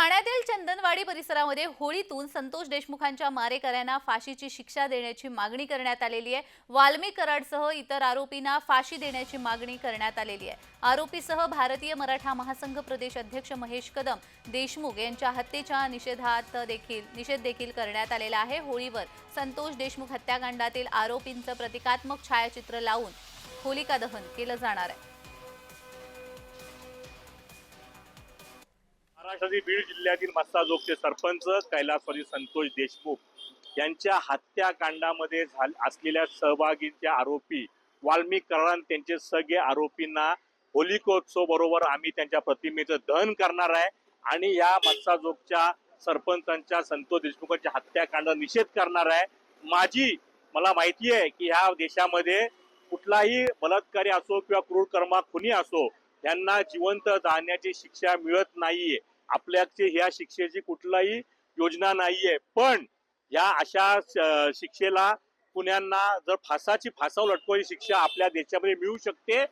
ठाण्यातील चंदनवाडी परिसरामध्ये होळीतून संतोष देशमुखांच्या मारेकऱ्यांना फाशीची शिक्षा देण्याची मागणी करण्यात आलेली आहे. वाल्मी कराडसह इतर आरोपींना फाशी देण्याची मागणी करण्यात आलेली आहे. आरोपीसह भारतीय मराठा महासंघ प्रदेश अध्यक्ष महेश कदम देशमुख यांच्या हत्येच्या निषेधात देखील निषेध देखील करण्यात आलेला आहे. होळीवर संतोष देशमुख हत्याकांडातील आरोपींचं प्रतिकात्मक छायाचित्र लावून होलिका दहन केलं जाणार आहे. महाराष्ट्रातील बीड जिल्ह्यातील मस्ताजोगचे सरपंच कैलासवादी संतोष देशमुख यांच्या हत्याकांडामध्ये असलेल्या सहभागींचे आरोपी वाल्मिक कराड त्यांचे सगळे आरोपींना होलिकोत्सव बरोबर आम्ही त्यांच्या प्रतिमेचं दहन करणार आहे आणि या मस्साजोगच्या सरपंचांच्या संतोष देशमुखांच्या हत्याकांड निषेध करणार आहे. माझी मला माहिती आहे की ह्या देशामध्ये कुठलाही बलात्कारी असो किंवा क्रूर कर्मा खुनी असो यांना जिवंत जाण्याची शिक्षा मिळत नाहीये. आपल्याचे ह्या शिक्षेची कुठलाही योजना नाहीये. पण या अशा शिक्षेला पुण्यांना जर फासाची फासावर लटकवली शिक्षा आपल्या देशामध्ये मिळू शकते